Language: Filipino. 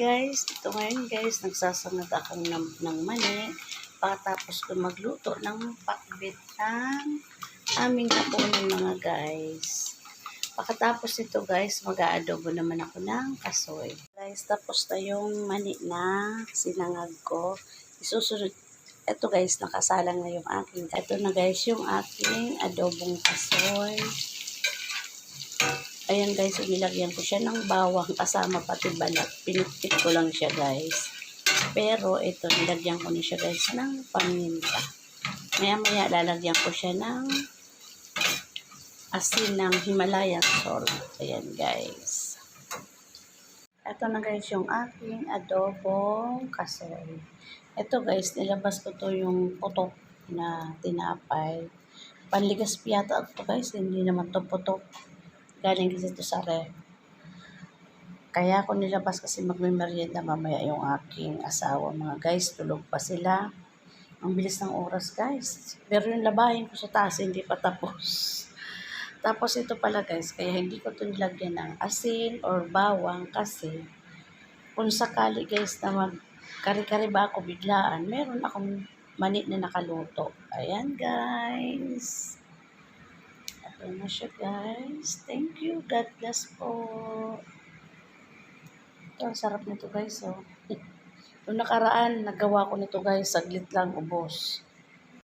guys, ito ngayon guys, nagsasangag ako ng, ng mani. Pagkatapos ko magluto ng pakbit ng aming hapunan mga guys. Pagkatapos ito guys, mag-aadobo naman ako ng kasoy. Guys, tapos na yung mani na sinangag ko. Isusunod, ito guys, nakasalang na yung aking. Ito na guys, yung aking adobong kasoy. Ayan guys, nilagyan ko siya ng bawang kasama pati balat. Pinipit ko lang siya guys. Pero ito, nilagyan ko na siya guys ng paminta. Maya maya lalagyan ko siya ng asin ng Himalayan salt. Ayan guys. Ito na guys yung aking adobong kasoy. Ito guys, nilabas ko to yung putok na tinapay. Panligas piyata ito guys, hindi naman to putok. Galing kasi ito sa ref. Kaya ako nilabas kasi magme-merienda mamaya yung aking asawa. Mga guys, tulog pa sila. Ang bilis ng oras guys. Pero yung labahin ko sa taas, hindi pa tapos. Tapos ito pala guys, kaya hindi ko ito nilagyan ng asin or bawang kasi kung sakali guys na mag kari-kari ba ako biglaan, meron akong mani na nakaluto. Ayan guys. Ito na siya guys. Thank you. God bless po. Ito, ang sarap nito guys. Oh. Noong nakaraan, nagawa ko nito guys. Saglit lang ubos.